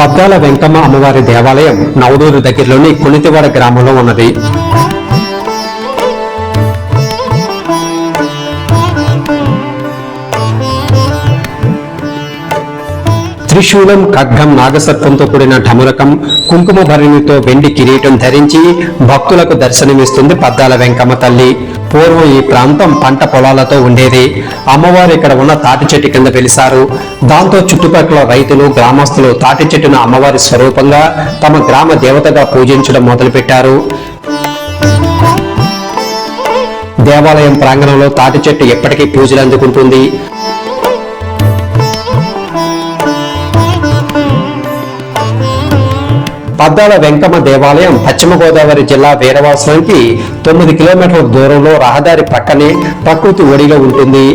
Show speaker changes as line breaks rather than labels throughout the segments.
పద్దాల వెంకమ్మ అమ్మవారి దేవాలయం నవడూరు దగ్గరలోని కుణితివాడ గ్రామంలో ఉన్నది. త్రిశూలం ఖడ్గం నాగసత్వంతో కూడిన ఢమురకం కుంకుమ భరణితో వెండి కిరీటం ధరించి భక్తులకు దర్శనమిస్తుంది పద్దాల వెంకమ్మ తల్లి. పూర్వం ఈ ప్రాంతం పంట పొలాలతో ఉండేది. అమ్మవారు ఇక్కడ ఉన్న తాటి చెట్టు కింద వెలిశారు దాంతో చుట్టుపక్కల రైతులు గ్రామస్తులు తాటి చెట్టును అమ్మవారి స్వరూపంగా తమ గ్రామ దేవతగా పూజించడం మొదలుపెట్టారు. దేవాలయం ప్రాంగణంలో తాటి చెట్టు ఎప్పటికీ పూజలు అందుకుంటుంది పద్దాల వెంకమ్మ దేవాలయం పశ్చిమ గోదావరి జిల్లా వీరవాసనానికి తొమ్మిది కిలోమీటర్ల దూరంలో రహదారి పక్కనే ప్రకృతి ఒడిలో ఉంటుంది.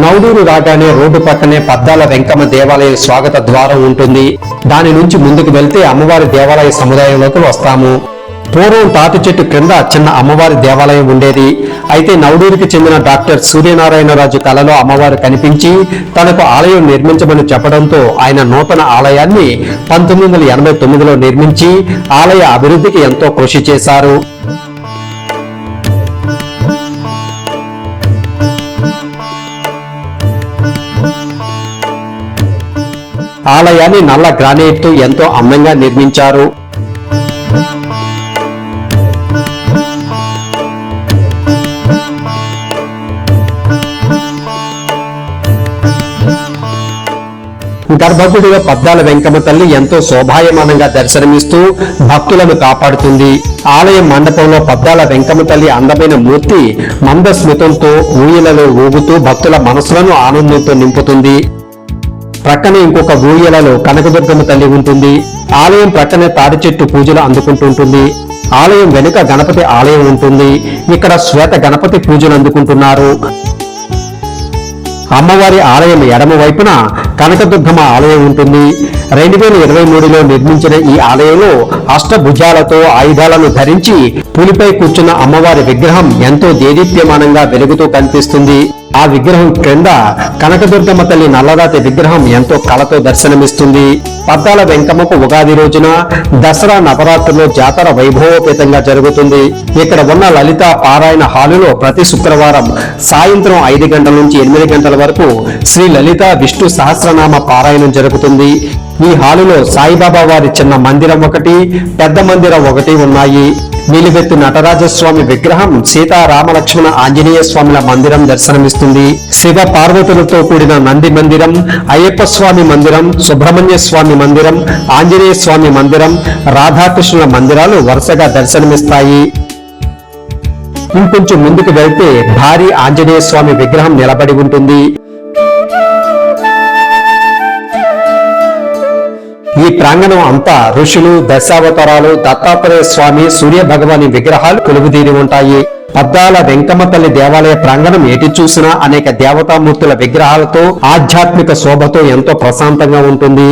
నవడూరు రాగానే రోడ్డు పక్కనే పద్దాల వెంకమ్మ దేవాలయ స్వాగత ద్వారం ఉంటుంది. దాని నుంచి ముందుకు వెళ్తే అమ్మవారి దేవాలయ సముదాయంలోకి వస్తాము. పూర్వం తాటి చెట్టు క్రింద చిన్న అమ్మవారి దేవాలయం ఉండేది. అయితే నవడూరికి చెందిన డాక్టర్ సూర్యనారాయణరాజు కలలో అమ్మవారు కనిపించి తనకు ఆలయం నిర్మించమని చెప్పడంతో ఆయన నూతన ఆలయాన్ని పంతొమ్మిది వందల ఎనభై తొమ్మిదిలో నిర్మించి ఆలయ అభివృద్ధికి ఎంతో కృషి చేశారు. ఆలయాన్ని నల్ల గ్రానైట్తో ఎంతో అందంగా నిర్మించారు. గర్భగుడిలో పద్దాల వెంకమ్మ తల్లి ఎంతో శోభాయమానంగా దర్శనమిస్తూ భక్తులను కాపాడుతుంది. ఆలయం మండపంలో పద్దాల వెంకమ్మ తల్లి అందమైన మూర్తి మందస్మితంతో ఊయలలో ఊగుతూ భక్తుల మనసులను ఆనందంతో నింపుతుంది. ప్రక్కనే ఇంకొక ఊయలలో కనకదుర్గమ్మ తల్లి ఉంటుంది. ఆలయం ప్రక్కనే తాడి చెట్టు పూజలు అందుకుంటుంటుంది ఆలయం వెనుక గణపతి ఆలయం ఉంటుంది. ఇక్కడ శ్వేత గణపతి పూజలు అందుకుంటున్నారు. అమ్మవారి ఆలయం ఎడమ వైపున కనకదుర్గమ్మ ఆలయం ఉంటుంది. రెండు వేల ఇరవై మూడులో నిర్మించిన ఈ ఆలయంలో అష్టభుజాలతో ఆయుధాలను ధరించి పులిపై కూర్చున్న అమ్మవారి విగ్రహం ఎంతో దేదీప్యమానంగా వెలుగుతూ కనిపిస్తుంది. ఆ విగ్రహం క్రింద కనకదుర్గమ్మ తల్లి నల్లరాతి విగ్రహం ఎంతో కళతో దర్శనమిస్తుంది. పద్దాల వెంకమ్మకు ఉగాది రోజున దసరా నవరాత్రుల్లో జాతర వైభవోపేతంగా జరుగుతుంది. ఇక్కడ ఉన్న లలిత పారాయణ హాలులో ప్రతి శుక్రవారం సాయంత్రం ఐదు గంటల నుంచి ఎనిమిది గంటల వరకు శ్రీ లలిత విష్ణు సహస్రనామ పారాయణం జరుగుతుంది. ఈ హాలులో సాయిబాబా వారి చిన్న మందిరం ఒకటి పెద్ద మందిరం ఒకటి ఉన్నాయి. నిలువెత్తు నటరాజస్వామి విగ్రహం సీతారామలక్ష్మణ ఆంజనేయ స్వామిల మందిరం దర్శనమిస్తుంది. శివ పార్వతులతో కూడిన నంది మందిరం అయ్యప్ప స్వామి మందిరం సుబ్రహ్మణ్య స్వామి మందిరం ఆంజనేయ స్వామి మందిరం రాధాకృష్ణుల మందిరాలు వరుసగా దర్శనమిస్తాయి. ఇంకొంచెం ముందుకు వెళ్తే భారీ ఆంజనేయ స్వామి విగ్రహం నిలబడి ఉంటుంది. ఈ ప్రాంగణం అంతా ఋషులు దశావతారాలు దత్తాత్రేయ స్వామి సూర్య భగవాని విగ్రహాలు కొలువుదీరి ఉంటాయి. పద్దాల వెంకమ్మ తల్లి దేవాలయ ప్రాంగణం ఎటు చూసినా అనేక దేవతామూర్తుల విగ్రహాలతో ఆధ్యాత్మిక శోభతో ఎంతో ప్రశాంతంగా ఉంటుంది.